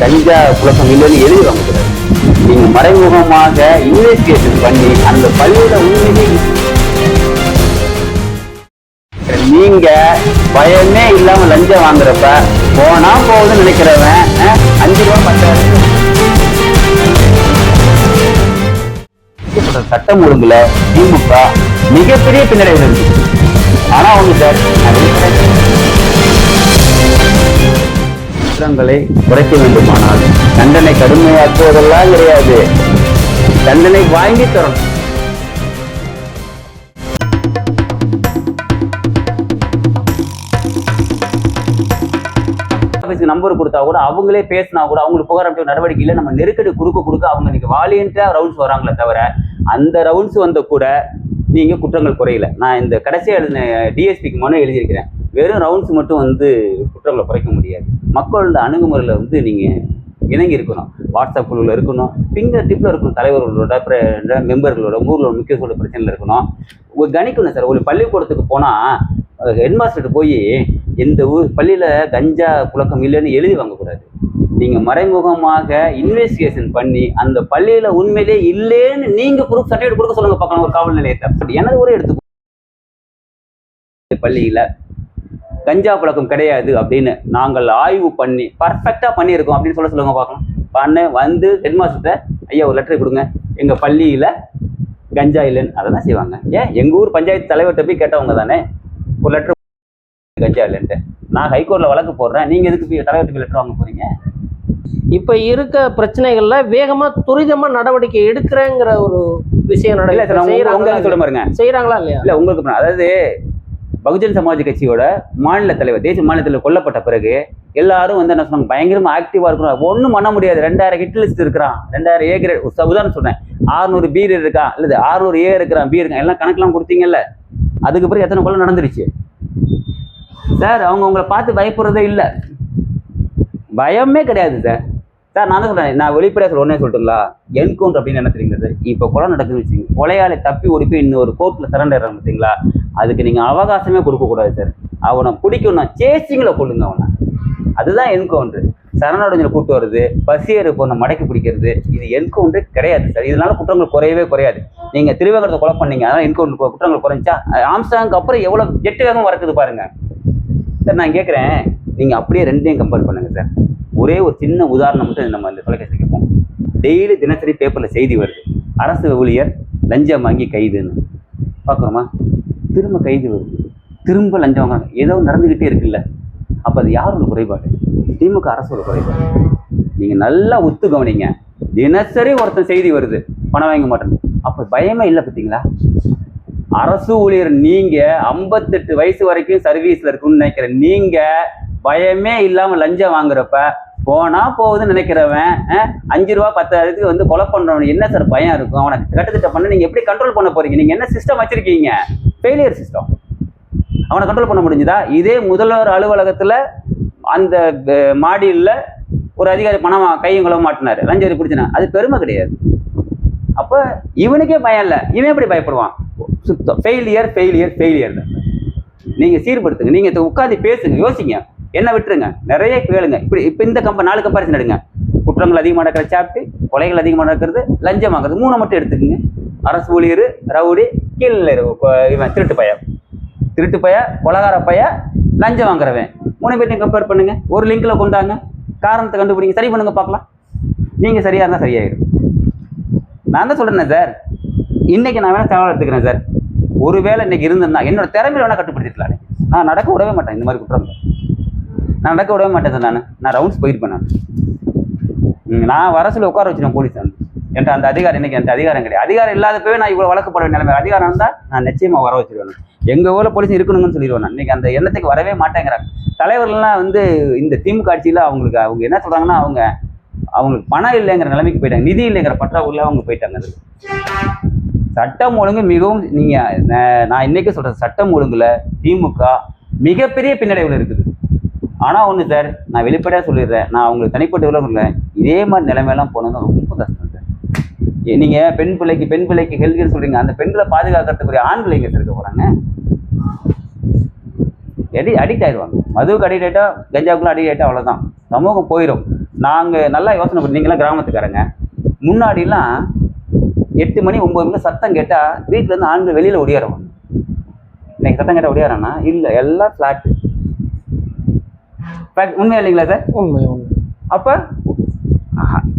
கஞ்சா புழக்கம் இல்லைன்னு எழுதி வாங்கக்கூடாது நீங்க மறைமுகமாக இன்வெஸ்டிகேஷன் பண்ணி அந்த பள்ளியில உண்மையிலே நீங்க பயமே இல்லாம லஞ்சம் வாங்குறப்ப போனா போகுதுன்னு நினைக்கிறவன் அஞ்சு ரூபா பத்தாயிரம் சட்டம் ஒழுங்குல திமுக மிகப்பெரிய பின்னடைவு இருக்கு ஆனா ஒண்ணு சார் குற்றங்களை குறைக்க வேண்டுமானால் தண்டனை கடுமையாக்குவதெல்லாம் கிடையாது. தண்டனை வாங்கி தரணும். ஆஃபீஸ்க்கு நம்பர் கொடுத்தா கூட அவங்களே பேசினா கூட அவங்களுக்கு புகார் அனுப்பிச்ச நடவடிக்கை இல்லை நம்ம நெருக்கடி கொடுக்க கொடுக்க அவங்க இன்னைக்கு வாலியன்ட்டா ரவுண்ட்ஸ் வராங்களே தவிர அந்த ரவுண்ட்ஸ் வந்த கூட நீங்க குற்றங்கள் குறையல. நான் இந்த கடைசியா எழுதின டிஎஸ்பிக்கு மனு எழுதியிருக்கிறேன். வெறும் ரவுண்ட்ஸ் மட்டும் வந்து குற்றங்களை குறைக்க முடியாது. மக்களோட அணுகுமுறையில் வந்து நீங்கள் இணங்கி இருக்கணும். வாட்ஸ்அப் குழுவில் இருக்கணும். ஃபிங்கர் டிப்பில் இருக்கணும். தலைவர்களோட மெம்பர்களோட ஊரில் முக்கிய சொல்ல பிரச்சனையில் இருக்கணும். ஒரு கணிக்கணும் சார் ஒரு பள்ளிக்கூடத்துக்கு போனால் ஹெட்மாஸ்டர்கிட்ட போய் எந்த ஊர் பள்ளியில் கஞ்சா புழக்கம் இல்லைன்னு எழுதி வாங்கக்கூடாது. நீங்கள் மறைமுகமாக இன்வெஸ்டிகேஷன் பண்ணி அந்த பள்ளியில் உண்மையிலே இல்லைன்னு நீங்கள் ப்ரூஃப் சர்டிஃபிகேட் கொடுக்க சொல்லுங்க பார்க்கலாம் ஒரு காவல் நிலையத்தை. எனது ஊரே எடுத்துக்கோ பள்ளியில் கஞ்சா பழக்கம் கிடையாது அப்படின்னு நாங்கள் ஆய்வு பண்ணி பர்ஃபெக்டாக பண்ணியிருக்கோம் அப்படின்னு சொல்ல சொல்லுங்க பார்க்கலாம். பண்ண வந்து ஹெட்மாஸ்டர்கிட்ட ஐயா ஒரு லெட்டர் கொடுங்க. எங்கள் பள்ளியில் கஞ்சா இல்லைன்னு. அதை தான் செய்வாங்க. ஏன்? எங்கள் ஊர் பஞ்சாயத்து தலைவர்கிட்ட போய் கேட்டவங்க தானே. ஒரு லெட்டர் கஞ்சா இல்லைன்ட்டு. நான் ஹைகோர்ட்டில் வழக்கு போடுறேன். நீங்கள் எதுக்கு போய் தலைவர்கிட்ட போய் லெட்டர் வாங்க போகிறீங்க இப்ப இருக்க பிரச்சனைகள்ல வேகமா துரிதமா நடவடிக்கை எடுக்கிறேங்கிற ஒரு விஷயம் செய்யறாங்களா பாருங்க. செய்யறாங்களா இல்லையா? இல்ல உங்களுக்கு அதாவது பகுஜன் சமாஜ் கட்சியோட மாநில தலைவர் தேசிய மாநில தலைவர் கொல்லப்பட்ட பிறகு எல்லாரும் வந்து என்ன சொன்னாங்க? பயங்கரமா ஆக்டிவா இருக்கணும் ஒன்றும் பண்ண முடியாது. ரெண்டாயிரம் ஹிட் லிஸ்ட் இருக்கிறான். ரெண்டாயிரம் ஏ கிரேட் உதாரணம் சொன்னேன். ஆறுநூறு பீர் இருக்கான் இல்லது ஆறுநூறு ஏ இருக்கிறான். பீர் இருக்கான். எல்லாம் கணக்கெல்லாம் கொடுத்தீங்கல்ல? அதுக்கு பிறகு எத்தனை கொலை நடந்துருச்சு? சார் அவங்க உங்களை பார்த்து பயப்படுறதே இல்ல. பயமே கிடையாது சார். சார் நான் தான் சொல்றேன்? நான் வெளிப்படையாக சொல்ல உடனே சொல்லட்டுங்களா? என்கவுண்டர் அப்படின்னு என்ன தெரியுங்க சார்? இப்போ கொலை நடக்குதுன்னு வச்சுங்க கொலையாளி தப்பி ஓடி போய் இன்னொரு கோர்ட்டில் சரண்டர் பார்த்தீங்களா? அதுக்கு நீங்கள் அவகாசமே கொடுக்கக்கூடாது சார் அவனை பிடிக்கணும் சேசிங்கில் கொள்ளுங்க அவனை. அதுதான் என்கவுண்டர் சரணடைஞ்சலை கூட்டு வருது பசியேறு பொண்ணை மடக்கி பிடிக்கிறது இது என்கவுண்டர் கிடையாது சார் இதனால குற்றங்கள் குறையவே குறையாது. நீங்கள் திருவேங்கரத்தை கொலை பண்ணீங்க அதனால் என்கவுண்டர் குற்றங்கள் குறைஞ்சா ஆம்சாங்க்கு அப்புறம் எவ்வளோ ஜெட்டு வேகம் வரக்குது பாருங்க. சார் நான் கேட்குறேன் நீங்கள் அப்படியே ரெண்டையும் கம்பேர் பண்ணுங்கள் சார் ஒரே ஒரு சின்ன உதாரணம் மட்டும் நம்ம இந்த தொலைக்காட்சி கேட்போம். டெய்லி தினசரி பேப்பரில் செய்தி வருது. அரசு ஊழியர் லஞ்சம் வாங்கி கைதுன்னு. பார்க்குறோமா திரும்ப கைது வருது. திரும்ப லஞ்சம் வாங்குறாங்க ஏதோ நடந்துக்கிட்டே இருக்குல்ல. அப்போ அது யாரோட குறைபாடு? திமுக அரசோட குறைபாடு. நீங்கள் நல்லா ஒத்து கவனிங்க. தினசரி ஒருத்தன் செய்தி வருது. பணம் வாங்க மாட்டேன். அப்போ பயமே இல்லை பார்த்தீங்களா அரசு ஊழியர் நீங்க ஐம்பத்தெட்டு வயசு வரைக்கும் சர்வீஸ்ல இருக்குன்னு நினைக்கிறேன் நீங்க பயமே இல்லாம லஞ்சம் வாங்குறப்ப போனா போகுதுன்னு நினைக்கிறவன் அஞ்சு ரூபா பத்தாயிரத்துக்கு வந்து கொலை பண்றவன் என்ன சார் பயம் இருக்கும்? அவனை கட்டுத்திட்ட பண்ண நீங்க எப்படி கண்ட்ரோல் பண்ண போறீங்க? நீங்க என்ன சிஸ்டம் வச்சிருக்கீங்க? ஃபெயிலியர் சிஸ்டம் அவனை கண்ட்ரோல் பண்ண முடிஞ்சுதா? இதே முதல்வர் அலுவலகத்தில் அந்த மாடியில் மாடியில ஒரு அதிகாரி பணம் கையும் குளம் மாட்டினார். லஞ்சம் பிடிச்சினா அது பெருமை கிடையாது. அப்போ இவனுக்கே பயம் இல்லை. இவன் எப்படி பயப்படுவான்? சுத்தம் ஃபெயிலியர் ஃபெயிலியர் ஃபெயிலியர் தான் சீர்படுத்துங்க. நீங்கள் இதை உட்காந்து பேசுங்க. யோசிங்க. என்ன விட்டுருங்க. நிறைய கேளுங்க. இப்படி இப்போ இந்த கம்ப நாலு கம்பாரிசன் எடுங்க. குற்றங்கள் அதிகமாக நடக்கிற சாப்பிட்டு கொலைகள் அதிகமாக நடக்கிறது லஞ்சம் மூணு மட்டும் எடுத்துக்கங்க. அரசு ஊழியர் ரவுடி கீழே இவன் திருட்டு பைய. திருட்டு பைய கொலகார பைய லஞ்சம் வாங்குறவன். மூணு பேர்த்தையும் கம்பேர் பண்ணுங்க. ஒரு லிங்க்ல கொண்டாங்க. காரணத்தை கண்டுபிடிங்க. சரி பண்ணுங்க பார்க்கலாம். நீங்க சரியா இருந்தால் சரியாயிடும். நான் தான் சொல்றேன் சார் இன்னைக்கு நான் வேணா தகவல் எடுத்துக்கிறேன் சார் ஒருவேளை இன்னைக்கு இருந்திருந்தா என்னோட திறமையில வேணா கட்டுப்படுத்திக்கலாம் நான் நடக்க விடவே மாட்டேன் இந்த மாதிரி குற்றம் நான் நடக்க விடவே மாட்டேன் சார் நான். நான் ரவுண்ட்ஸ் போயிருப்பேன் நான். நான் வர சொல்லி உட்கார வச்சிருவேன் போலீஸ் என்ற அந்த அதிகாரம் இன்னைக்கு அந்த அதிகாரம் கிடையாது. அதிகாரம் இல்லாதப்பவே நான் இவ்வளவு வழக்கு வேண்டிய நிலைமை அதிகாரம் இருந்தால் நான் நிச்சயமா வர வச்சிருவேன். எங்க ஊர்ல போலீஸ் இருக்கணும்னு சொல்லிடுவேன் நான். இன்னைக்கு அந்த எண்ணத்துக்கு வரவே மாட்டேங்கிறாங்க. தலைவர்கள்லாம் வந்து இந்த திமுக ஆட்சியில் அவங்களுக்கு அவங்க என்ன சொல்றாங்கன்னா அவங்க அவங்களுக்கு பணம் இல்லைங்கிற நிலைமைக்கு போயிட்டாங்க. நிதி இல்லைங்கிற பற்றாக்குள்ள அவங்க போயிட்டாங்க. அது சட்டம் ஒழுங்கு மிகவும் நீங்க நான் நான் இன்னைக்கே சட்டம் ஒழுங்குல திமுக மிகப்பெரிய பின்னடைவுல இருக்குது. ஆனா ஒண்ணு சார் நான் வெளிப்படையா சொல்லிடுறேன். நான் அவங்களுக்கு தனிப்பட்ட விவரம் இல்லை இதே மாதிரி நிலைமையெல்லாம் போனது ரொம்ப கஷ்டம். சார் ஏ, நீங்க பெண் பிள்ளைக்கு பெண் பிள்ளைக்கு ஹெல்த்னு சொல்றீங்க. அந்த பெண்களை பாதுகாக்கிறதுக்குரிய ஆண் பிள்ளைங்க சார் இருக்க போறாங்க? அடி அடிக்ட் ஆயிடுவாங்க. மதுவுக்கு அடிக்ட் ஆயிட்டா கஞ்சாவுக்குலாம் அடிக்ட் ஆயிட்டா அவ்வளவுதான். சமூகம் போயிடும் நாங்கள் நல்லா யோசனை பண்ணி நீங்களாம் கிராமத்துக்காரங்க. முன்னாடிலாம் எட்டு மணி ஒம்பது மணி சத்தம் கேட்டால் வீட்டிலேருந்து ஆண்கள் வெளியில் ஒடியாருவாங்க இன்னைக்கு சத்தம் கேட்டால் ஒடியாரானா இல்லை எல்லாம் ஃப்ளாட்டு உண்மையா இல்லைங்களா சார்? உண்மை உண்மை. அப்போ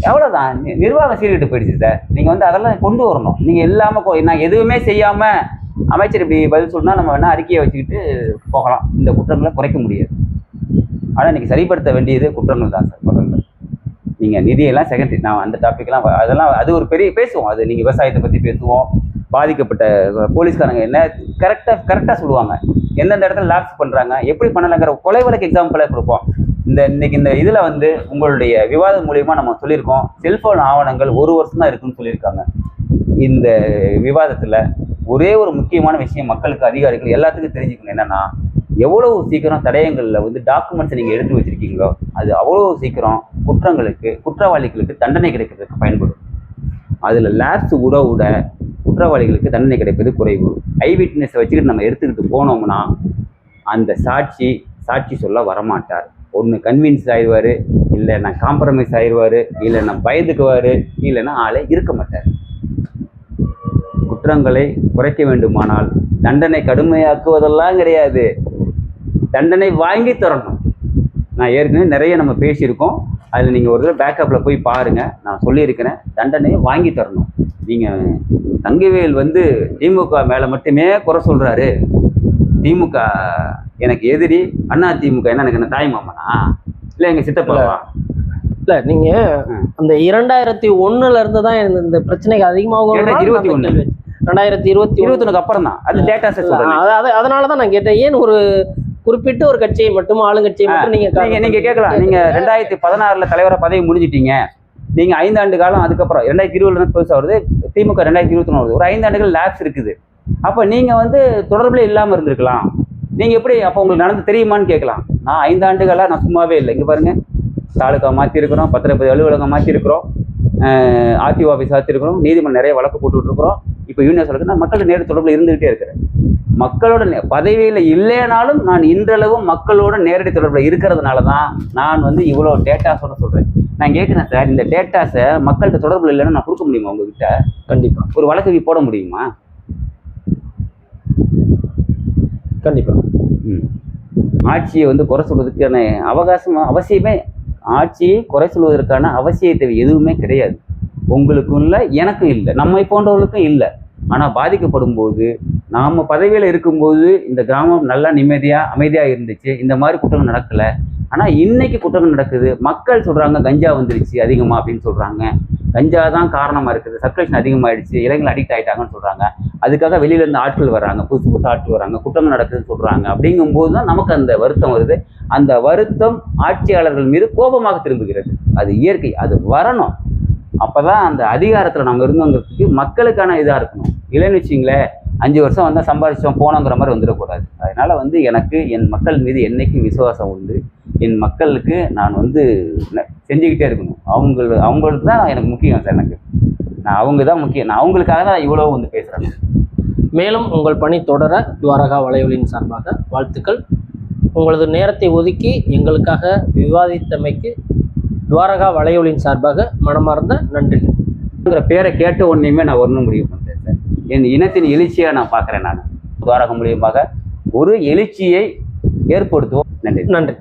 எவ்வளோதான் நிர்வாகம் சீர்கிட்டு போயிடுச்சு சார். நீங்கள் வந்து அதெல்லாம் கொண்டு வரணும். நீங்கள் இல்லாமல் நான் எதுவுமே செய்யாமல் அமைச்சர் இப்படி பதில் சொன்னால் நம்ம வேணால் அறிக்கையை வச்சுக்கிட்டு போகலாம். இந்த குற்றங்களை குறைக்க முடியாது. ஆனால் இன்றைக்கி சரிப்படுத்த வேண்டியது குற்றங்கள் தான் சார் குற்றங்கள். நீங்கள் நிதியெல்லாம் செகண்டரி நான் அந்த டாப்பிக்லாம் அதெல்லாம் அது ஒரு பெரிய பேசுவோம். அது நீங்கள் விவசாயத்தை பற்றி பேசுவோம். பாதிக்கப்பட்ட போலீஸ்காரங்க என்ன கரெக்டாக கரெக்டாக சொல்லுவாங்க. எந்தெந்த இடத்துல லாப்ஸ் பண்ணுறாங்க எப்படி பண்ணலைங்கிற கொலை வழக்கு எக்ஸாம்பிளாக கொடுப்போம். இந்த இன்னைக்கு இந்த இதில் வந்து உங்களுடைய விவாதம் மூலயமா நம்ம சொல்லியிருக்கோம். செல்ஃபோன் ஆவணங்கள் ஒரு வருஷம் தான் இருக்குன்னு சொல்லியிருக்காங்க. இந்த விவாதத்தில் ஒரே ஒரு முக்கியமான விஷயம் மக்களுக்கு அதிகாரிகள் எல்லாத்துக்கும் தெரிஞ்சுக்கணும். என்னென்னா எவ்வளவு சீக்கிரம் தடயங்களில் வந்து டாக்குமெண்ட்ஸை நீங்கள் எடுத்து வச்சிருக்கீங்களோ அது அவ்வளோ சீக்கிரம் குற்றங்களுக்கு குற்றவாளிகளுக்கு தண்டனை கிடைக்கிறதுக்கு பயன்படும். அதில் லேப்ஸ் உட விட குற்றவாளிகளுக்கு தண்டனை கிடைப்பது குறைவு. ஐ விட்னஸை வச்சுக்கிட்டு நம்ம எடுத்துக்கிட்டு போனோம்னா அந்த சாட்சி சாட்சி சொல்ல வரமாட்டார். ஒன்று கன்வின்ஸ் ஆயிடுவார் இல்லைன்னா காம்ப்ரமைஸ் ஆயிடுவார் இல்லைன்னா பயந்துக்குவார் இல்லைன்னா ஆளே இருக்க மாட்டார். குற்றங்களை குறைக்க வேண்டுமானால் தண்டனை கடுமையாக்குவதெல்லாம் கிடையாது. தண்டனை வாங்கி தரணும். நான் ஏற்கனவே நிறைய நம்ம பேசியிருக்கோம். அதில் நீங்கள் ஒரு தடவை பேக்கப்பில் போய் பாருங்கள் நான் சொல்லியிருக்கிறேன். தண்டனையை வாங்கி தரணும். நீங்கள் தங்கவேல் வந்து திமுக மேலே மட்டுமே குறை சொல்கிறாரு திமுக எனக்கு எதிரி அண்ணா திமுக என்ன எனக்கு என்ன தாய் மாமனா? இல்லை எங்கள் சித்தப்பாவா? இல்ல. நீங்க ம். அந்த இரண்டாயிரத்தி ஒண்ணுல இருந்து தான் இந்த- பிரச்சனைக்கு இரண்டாயிரத்தி இருபத்தி ஒண்ணு. ரெண்டாயிரத்தி இருபத்தி இருபத்தொன்னுக்கு அப்புறம் தான். அது டேட்டாஸை சொல்கிறேன் அது அது- அதனாலதான் நான் கேட்டேன். ஏன் ஒரு குறிப்பிட்ட ஒரு கட்சியை மட்டும் ஆளுங்கட்சியை மட்டும் நீங்க நீங்க கேட்கலாம். நீங்க ரெண்டாயிரத்தி பதினாறுல தலைவரா பதவி முடிஞ்சிட்டீங்க. நீங்க ஐந்தாண்டு காலம் அதுக்கப்புறம் ரெண்டாயிரத்தி இருபதுல இருந்து புதுசா வருது. திமுக ரெண்டாயிரத்தி இருபத்தி வருது. ஒரு ஐந்தாண்டுகள் லேப்ஸ் இருக்குது. அப்ப நீங்க வந்து தொடர்புல இல்லாம இருந்திருக்கலாம். நீங்க எப்படி அப்ப உங்களுக்கு நடந்து தெரியுமான்னு கேட்கலாம். நான் ஐந்தாண்டுகளா நான் சும்மாவே இல்லை. இங்க பாருங்க. தாலுக்கா மாத்தி இருக்கிறோம் பத்திரப்பதி அலுவலகம் மாத்தி இருக்கிறோம் ஆர்டிஓ ஆஃபீஸ் மாத்தி இருக்கிறோம் நீதிமன்றம் நிறைய வழக்கு போட்டுட்டு இருக்கிறோம் இப்போ யூனியன் சொல்லுங்க நான் மக்கள் நேரு தொடர்புல இருந்துகிட்டே இருக்கிறேன். மக்களோட பதவியில இல்லைனாலும் நான் இன்றளவும் மக்களோட நேரடி தொடர்புல இருக்கிறதுனால தான் நான் வந்து இவ்வளோ டேட்டாஸோட சொல்றேன். நான் கேட்குறேன் சார் இந்த டேட்டாஸை மக்கள்கிட்ட தொடர்புல இல்லைன்னா நான் கொடுக்க முடியுமா உங்ககிட்ட? கண்டிப்பா. ஒரு வழக்கு போட முடியுமா? கண்டிப்பாக ம். ஆட்சியை வந்து குறை சொல்வதற்கான அவகாசம் அவசியமே ஆட்சியை குறை சொல்வதற்கான அவசிய தேவை எதுவுமே கிடையாது. உங்களுக்கும் இல்லை எனக்கும் இல்லை நம்மை போன்றவர்களுக்கும் இல்லை. ஆனால் பாதிக்கப்படும் போது நாம் பதவியில் இருக்கும்போது இந்த கிராமம் நல்லா நிம்மதியாக அமைதியாக இருந்துச்சு இந்த மாதிரி குற்றங்கள் நடக்கலை. ஆனால் இன்னைக்கு குற்றங்கள் நடக்குது மக்கள் சொல்கிறாங்க கஞ்சா வந்துருச்சு அதிகமாக அப்படின்னு சொல்கிறாங்க கஞ்சா தான் காரணமாக இருக்குது. சர்க்குலேஷன் அதிகமாகிடுச்சு இளைஞர்கள் அடிக்ட் ஆகிட்டாங்கன்னு சொல்கிறாங்க அதுக்காக வெளியிலேருந்து ஆட்கள் வராங்க புதுசு புதுசு ஆட்கள் வராங்க குற்றங்கள் நடக்குதுன்னு சொல்கிறாங்க அப்படிங்கும்போது தான் நமக்கு அந்த வருத்தம் வருது. அந்த வருத்தம் ஆட்சியாளர்கள் மீது கோபமாக திரும்புகிறது. அது இயற்கை. அது வரணும். அப்பதான் அந்த அதிகாரத்தில் நம்ம இருந்தவங்களுக்கு மக்களுக்கான இதாக இருக்கணும். இல்லைன்னு வச்சிங்களேன் அஞ்சு வருஷம் வந்தா சம்பாதிச்சோம் போனோங்கிற மாதிரி வந்துடக்கூடாது. அதனால வந்து எனக்கு என் மக்கள் மீது என்னைக்கும் விசுவாசம் உண்டு. என் மக்களுக்கு நான் வந்து செஞ்சுக்கிட்டே இருக்கணும். அவங்க அவங்களுக்கு தான் எனக்கு முக்கியம் சார் எனக்கு. நான் அவங்க தான் முக்கியம். நான் அவங்களுக்காக தான் இவ்வளோ வந்து பேசுகிறேன் மேலும் உங்கள் பணி தொடர துவாரகா வலையொலியின் சார்பாக வாழ்த்துக்கள். உங்களது நேரத்தை ஒதுக்கி எங்களுக்காக விவாதித்தமைக்கு துவாரகா வலையொலியின் சார்பாக மனமார்ந்த நன்றிகள். பேரை கேட்ட உடனேயுமே நான் வரணும் முடிவு பண்ணுறேன் என் இனத்தின் எழுச்சியாக நான் பார்க்குறேன் நான். துவாரகம் மூலியமாக ஒரு எழுச்சியை ஏற்படுத்துவோம். நன்றி. நன்றி.